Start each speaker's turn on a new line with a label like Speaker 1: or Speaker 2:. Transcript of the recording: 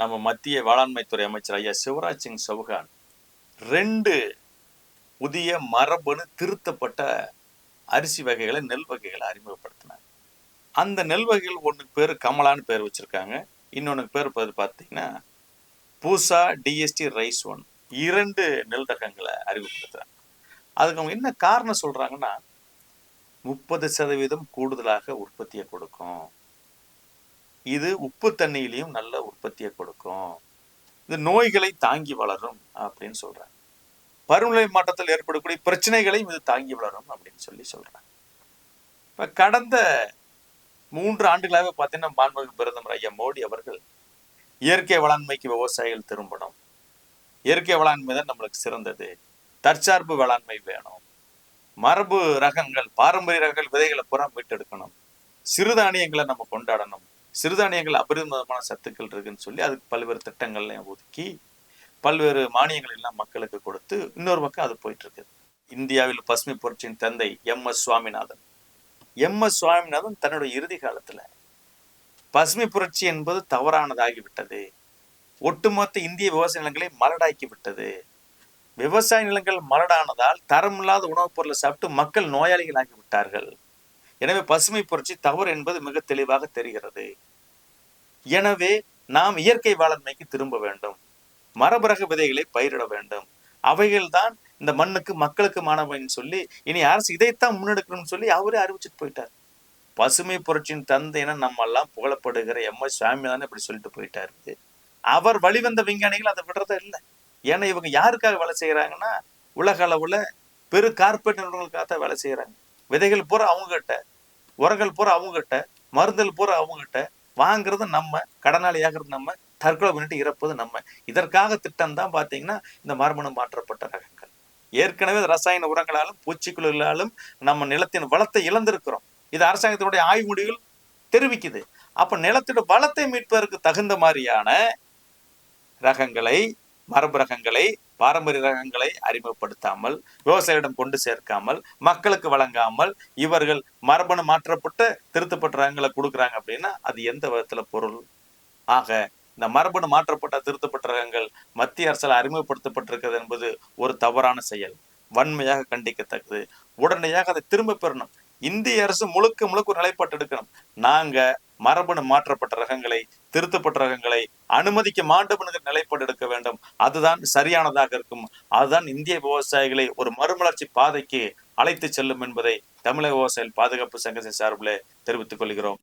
Speaker 1: நம்ம மத்திய வேளாண்மைத்துறை அமைச்சர் ஐயா சிவராஜ் சிங் சௌகான் ரெண்டு புதிய மரபணு திருத்தப்பட்ட அரிசி வகைகளை நெல் வகைகளை அறிமுகப்படுத்தினாங்க அந்த நெல் வகைகள் ஒன்றுக்கு பேர் கமலான்னு பேர் வச்சுருக்காங்க. இன்னொன்றுக்கு பேர் பார்த்து பார்த்தீங்கன்னா பூசா டிஎஸ்டி ரைஸ் ஒன். இரண்டு நெல் ரகங்களை அறிமுகப்படுத்துகிறாங்க அதுக்கு அவங்க என்ன காரணம் சொல்கிறாங்கன்னா முப்பது சதவீதம் கூடுதலாக உற்பத்தியை கொடுக்கும். இது உப்பு தண்ணியிலையும் நல்ல உற்பத்தியை கொடுக்கும். இது நோய்களை தாங்கி வளரும் அப்படின்னு சொல்றாங்க. பருவநிலை மாற்றத்தில் ஏற்படக்கூடிய பிரச்சனைகளையும் இது தாங்கி வளரும் அப்படின்னு சொல்லி சொல்றாங்க. இப்ப கடந்த மூன்று ஆண்டுகளாக பார்த்தீங்கன்னா மாண்புமிகு பிரதமர் ஐயா மோடி அவர்கள் இயற்கை வேளாண்மைக்கு விவசாயிகள் திரும்பணும். இயற்கை வேளாண்மை தான் நம்மளுக்கு சிறந்தது. தற்சார்பு வேளாண்மை வேணும். மரபு ரகங்கள் பாரம்பரிய ரகங்கள் விதைகளை புறம் மீட்டெடுக்கணும். சிறுதானியங்களை நம்ம கொண்டாடணும். சிறுதானியங்கள் அபரிமிதமான சத்துக்கள் இருக்குன்னு சொல்லி அதுக்கு பல்வேறு திட்டங்கள்லையும் ஒதுக்கி பல்வேறு மானியங்கள் எல்லாம் மக்களுக்கு கொடுத்து இன்னொரு பக்கம் அது போயிட்டு இருக்குது இந்தியாவில் பசுமை புரட்சியின் தந்தை M S Swaminathan. M S Swaminathan தன்னுடைய இறுதி காலத்துல பசுமை புரட்சி என்பது தவறானதாகிவிட்டது. ஒட்டுமொத்த இந்திய விவசாய நிலங்களை மலடாக்கி விட்டது விவசாய நிலங்கள் மலடானதால் தரமில்லாத உணவுப் பொருளை சாப்பிட்டு மக்கள் நோயாளிகளாகி விட்டார்கள் எனவே பசுமை புரட்சி தவறு என்பது மிக தெளிவாக தெரிகிறது. எனவே நாம் இயற்கை வேளாண்மைக்கு திரும்ப வேண்டும். மரபரக விதைகளை பயிரிட வேண்டும். அவைகள்தான் இந்த மண்ணுக்கு மக்களுக்கு மாணவன் சொல்லி இனி அரசு இதைத்தான் முன்னெடுக்கணும்னு சொல்லி அவரே அறிவிச்சிட்டு போயிட்டார். பசுமை புரட்சியின் தந்தைன்னு நம்ம எல்லாம் புகழப்படுகிற எம். எஸ். சுவாமிநாதன் இப்படி சொல்லிட்டு போயிட்டாரு. அவர் வழிவந்த விஞ்ஞானிகள் அதை விடுறதா இல்லை. ஏன்னா இவங்க யாருக்காக வேலை செய்யறாங்கன்னா உலக அளவுல பெரு கார்பரேட் நிறுவனங்களுக்காக தான் வேலை செய்யறாங்க விதைகள் பூரா அவங்ககிட்ட உரங்கள் பூரா அவங்ககிட்ட மருந்தல் மருந்துகள் பூரா அவங்ககிட்ட வாங்குறது நம்ம கடனாளியாகிறது நம்ம தற்கொலை பண்ணிட்டு இறப்பது நம்ம. இதற்காக திட்டம் தான் பாத்தீங்கன்னா இந்த மரபணு மாற்றப்பட்ட ரகங்கள். ஏற்கனவே ரசாயன உரங்களாலும் பூச்சிக்கொல்லிகளாலும் நம்ம நிலத்தின் வளத்தை இழந்திருக்கிறோம். இது அரசாங்கத்தினுடைய ஆய்வு முடிவுகள் தெரிவிக்குது. அப்ப நிலத்தோட வளத்தை மீட்பதற்கு தகுந்த மாதிரியான ரகங்களை மரபு ரகங்களை பாரம்பரிய ரகங்களை அறிமுகப்படுத்தாமல் விவசாயிகளிடம் கொண்டு சேர்க்காமல் மக்களுக்கு வழங்காமல் இவர்கள் மரபணு மாற்றப்பட்ட திருத்தப்பட்ட ரகங்களை கொடுக்குறாங்க அப்படின்னா அது எந்த விதத்துல பொருள்? ஆக இந்த மரபணு மாற்றப்பட்ட திருத்தப்பட்ட ரகங்கள் மத்திய அரசால் அறிமுகப்படுத்தப்பட்டிருக்கிறது என்பது ஒரு தவறான செயல். வன்மையாக கண்டிக்கத்தக்கது. உடனடியாக அதை திரும்ப பெறணும். இந்திய அரசு முழுக்க முழுக்க ஒரு நிலைப்பாட்டு எடுக்கணும். நாங்க மரபணு மாற்றப்பட்ட ரகங்களை திருத்தப்பட்டரகங்களை அனுமதிக்க மாட்டோம் என்கிற நிலைப்பாடு எடுக்க வேண்டும். அதுதான் சரியானதாக இருக்கும். அதுதான் இந்திய விவசாயிகளை ஒரு மறுமலர்ச்சி பாதைக்கு அழைத்து செல்லும் என்பதை தமிழக விவசாயிகள் பாதுகாப்பு சங்கத்தின் சார்பில் தெரிவித்துக் கொள்கிறோம்.